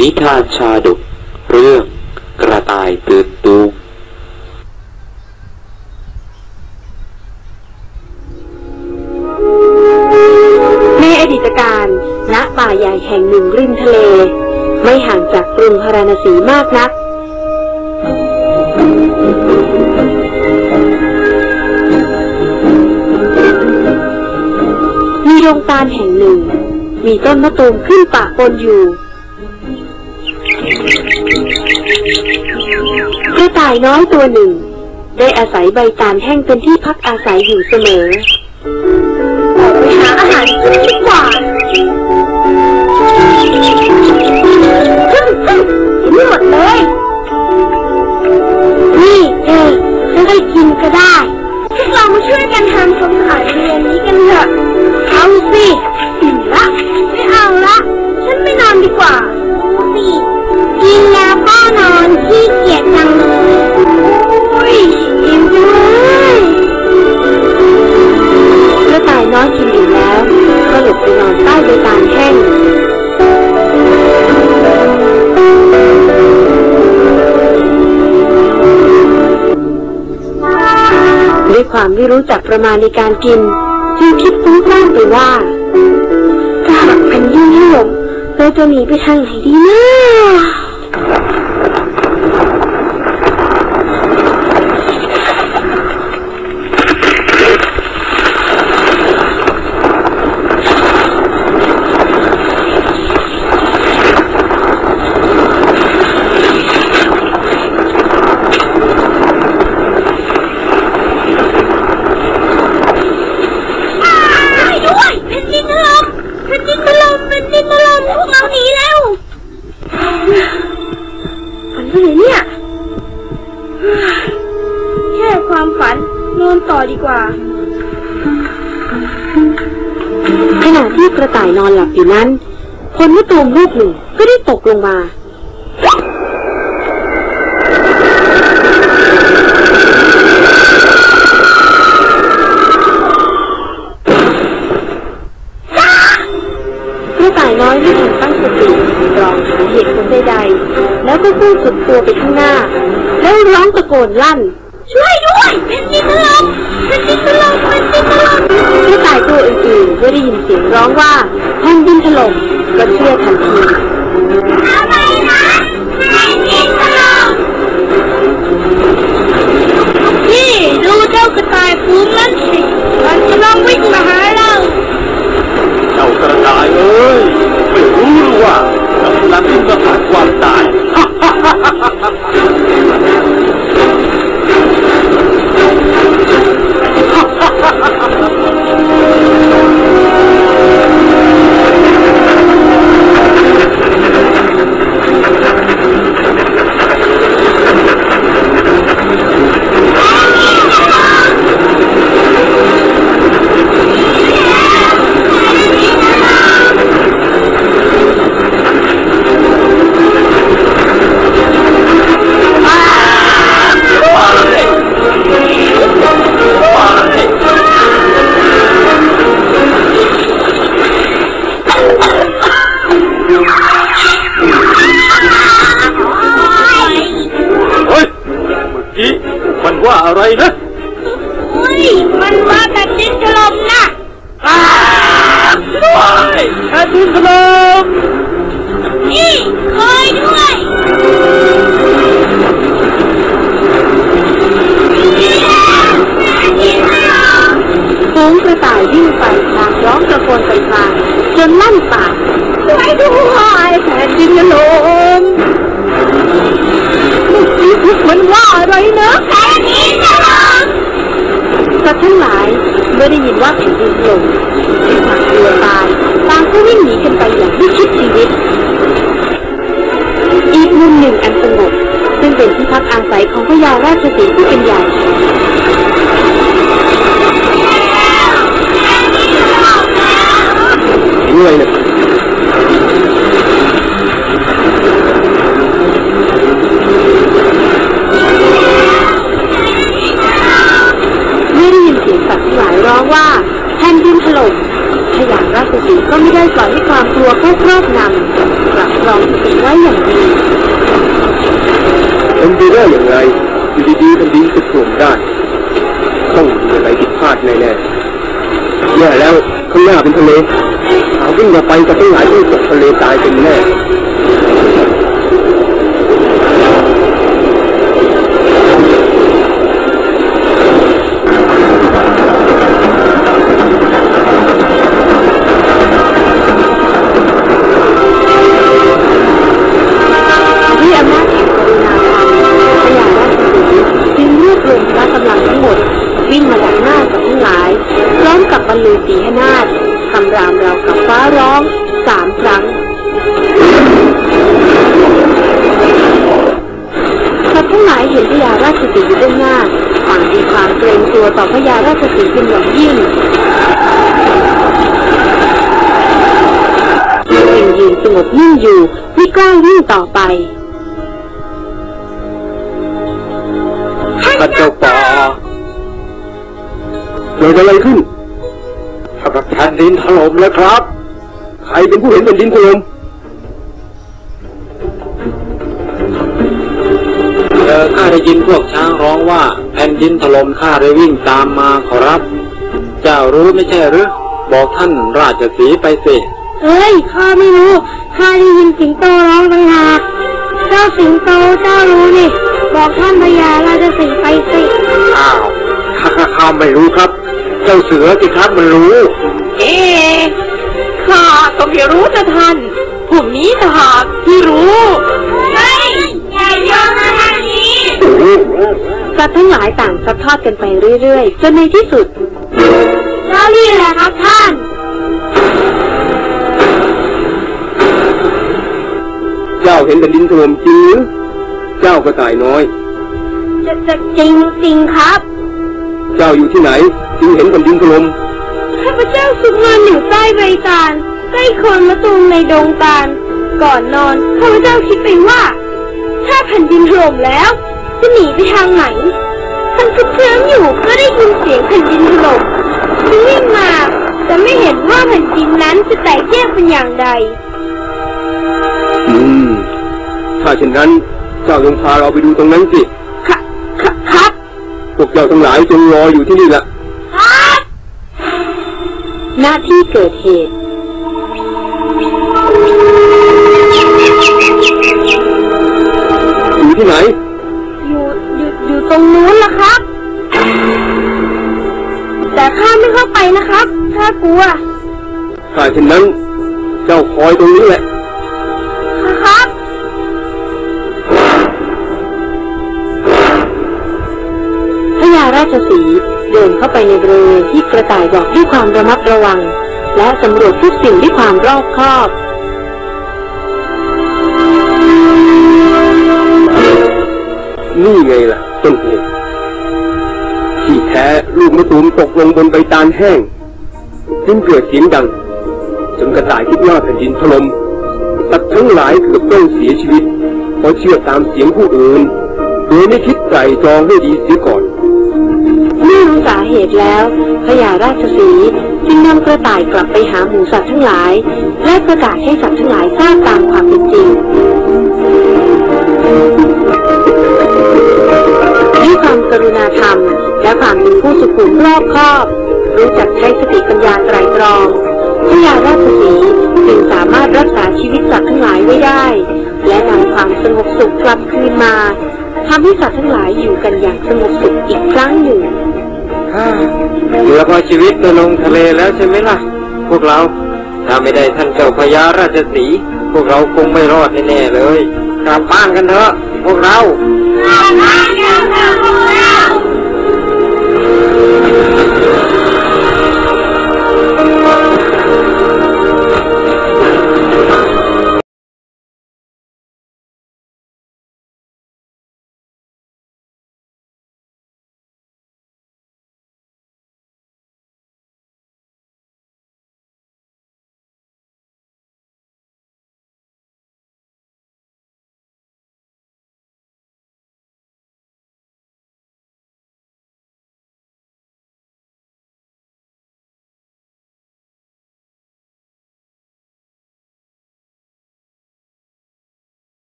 นิทานชาดก เรื่อง กระต่ายตื่นตูมในอดีตการณป่าใหญ่แห่งหนึ่งริมทะเล ไม่ห่างจากกรุงพาราณสีมากนัก มีโรงตาลแห่งหนึ่ง มีต้นมะตูมขึ้นปะปนอยู่ กระต่ายน้อยตัวหนึ่ง ได้อาศัยใบตาลแห้งเป็นที่พักอาศัยอยู่เสมอ ไม่รู้จักประมาณในการกิน จึงคิดฟุ้งซ่านไปว่าถ้าหากแผ่นดินถล่มเราจะหนีไปทางไหนดีนะ ขณะที่กระต่ายนอนหลับอยู่นั้นผลมะตูมลูกหนึ่งก็ได้ตกลงมากระต่ายน้อยไม่ทันตั้งสติตรองหาเหตุผลใดๆแล้วก็พุ่งสุดตัวไปข้างหน้า แล้วร้องตะโกนลั่น ช่วยด้วยเป็นดินถล่มเป็นดินถล่มเป็นดินถล่มกระต่ายตัวอื่นๆเมื่อได้ยินเสียงร้องว่าแผ่นดินถล่มก็เชื่อทันทีอะไรนะแผ่นดินถล่มนี่ดูเจ้ากระต่ายฟูงนั้นสิมันกำลังวิ่งมาหา เฮ้ยเมื่อกี้มันว่าอะไรนะอุ้ยมันว่าแผ่นดินถล่มนะว้ายแผ่นดินถล่ม ต่าง นดินจะโปร่งได้ ต้องมีอะไรผิดพลาดแน่ๆแย่แล้วข้างหน้าเป็นทะเลหาวิ่งมาไปจะต้องหลายต้องตกทะเลตายเป็น รลือสีหนาฏคำรามเรากับฟ้าร้องสามครั้งสัตว์ทั้งหลายเห็นพญาราชสีห์อยู่เบื้องหน้าต่างมีความเกรงกลัวต่อพญาราชสีห์เป็นอย่างยิ่งจึงยืนสงบนิ่งอยู่ไม่กล้าวิ่งต่อไปท่าเจ้าป่าเกิดอะไรขึ้น แผ่นดินถล่มแล้วครับ ใครเป็นผู้เห็นแผ่นดินถล่มเออข้าได้ยินพวกช้างร้องว่าแผ่นดินถล่มข้าได้วิ่งตามมาขอรับ เจ้ารู้ไม่ใช่หรือบอกท่านราชสีห์ไปสิเอ้ยข้าไม่รู้ข้าได้ยินสิงโตร้องต่างหากเจ้าสิงโตเจ้ารู้นี่บอกท่านพญาราชสีห์ไปสิอ้าวข้าข้าข้าไม่รู้ครับ เจ้าเสือสิครับมันรู้ เอ๊ข้าก็ไม่รู้นะท่านผมนี้ต่างหากที่รู้เฮ้ยอย่ายอมมาทางนี้สัตว์ทั้งหลายต่างซัดทอดกันไปเรื่อยๆจนในที่สุดแล้วนี่แหละครับท่านเจ้าเห็นแผ่นดินถล่มจริงหรือ เจ้ากระต่ายน้อย จะจะจริงจริงครับ เจ้าอยู่ที่ไหนจึงเห็นแผ่นดินถล่มข้าพเจ้าซุกนอนอยู่ใต้ใบตาลใต้โคนมะตูมในดงตาลก่อนนอนข้าพเจ้าคิดไปว่า ถ้าแผ่นดินถล่มแล้ว จะหนีไปทางไหนท่านก็เคลิ้มอยู่ก็ได้ยินเสียงแผ่นดินถล่มจึงวิ่งมาแต่ไม่เห็นว่าแผ่นดินนั้นจะแตกแยกเป็นอย่างใด อืม ถ้าเช่นนั้นเจ้าจงพาเราไปดูตรงนั้นสิค่ะค่ะครับพ วกเจ้าทั้งหลายจงรออยู่ที่นี่ละครับหน้าที่เกิดเหตุ อยู่ที่ไหน อยู่อยู่อยู่ตรงนู้นล่ะครับ แต่ข้าไม่เข้าไปนะครับข้ากลัวถ้าเช่นนั้น เจ้าคอยตรงนี้แหละ ชสีเดินเข้าไปในบริเวณที่กระต่ายบอกด้วยความระมัดระวัง และสำรวจทุกสิ่งด้วยความรอบคอบนี่ไงล่ะต้นเหตุที่แท้ลูกมะตูมตกลงบนใบตาลแห้งจึงเกิดเสียงดังจนกระต่ายคิดว่าแผ่นดินถล่มสัตว์ทั้งหลายเกือบต้องเสียชีวิตเพราะเชื่อตามเสียงผู้อื่นโดยไม่คิดไตร่ตรองให้ดีเสียก่อน รู้สาเหตุแล้วพญาราชสีห์จึงนำกระต่ายกลับไปหาหมูสัตว์ทั้งหลาย และประกาศให้สัตว์ทั้งหลายทราบตามความเป็นจริงด้วยความกรุณาธรรม และความเป็นผู้สุขุมรอบคอบ รู้จักใช้สติปัญญาไตรตรองพญาราชสีห์จึงสามารถรักษาชีวิตสัตว์ทั้งหลายไว้ได้ และนำความสงบสุขกลับคืนมาทำให้สัตว์ทั้งหลายอยู่กันอย่างสงบสุขอีกครั้งหนึ่ง เหลือพอชีวิตไปลงทะเลแล้วใช่ไหมล่ะ พวกเรา ถ้าไม่ได้ท่านเจ้าพญาราชสีพวกเราคงไม่รอดแน่ๆเลย กลับบ้านกันเถอะ พวกเรา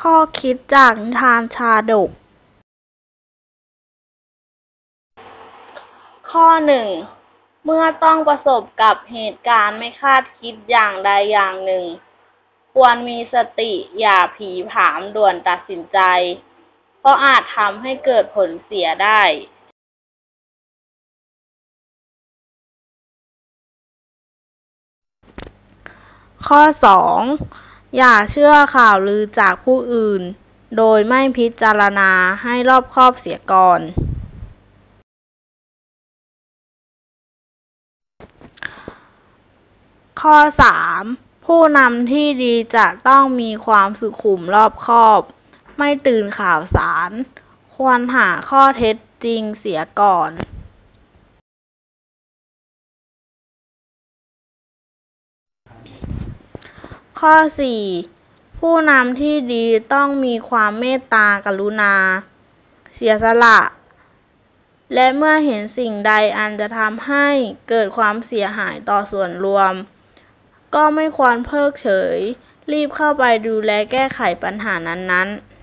ข้อคิดจากนิทานชาดก ข้อหนึ่ง เมื่อต้องประสบกับเหตุการณ์ไม่คาดคิดอย่างใดอย่างหนึ่ง ควรมีสติอย่าผีผามด่วนตัดสินใจ เพราะอาจทำให้เกิดผลเสียได้ ข้อสอง อย่าเชื่อข่าวลือจากผู้อื่น โดยไม่พิจารณาให้รอบคอบเสียก่อน ข้อสามผู้นำที่ดีจะต้องมีความสุขุมรอบคอบ ไม่ตื่นข่าวสาร ควรหาข้อเท็จจริงเสียก่อน ข้อสี่ผู้นำที่ดีต้องมีความเมตตากรุณา เสียสละ และเมื่อเห็นสิ่งใดอันจะทำให้เกิดความเสียหายต่อส่วนรวม ก็ไม่ควรเพิกเฉย รีบเข้าไปดูแลแก้ไขปัญหานั้นๆ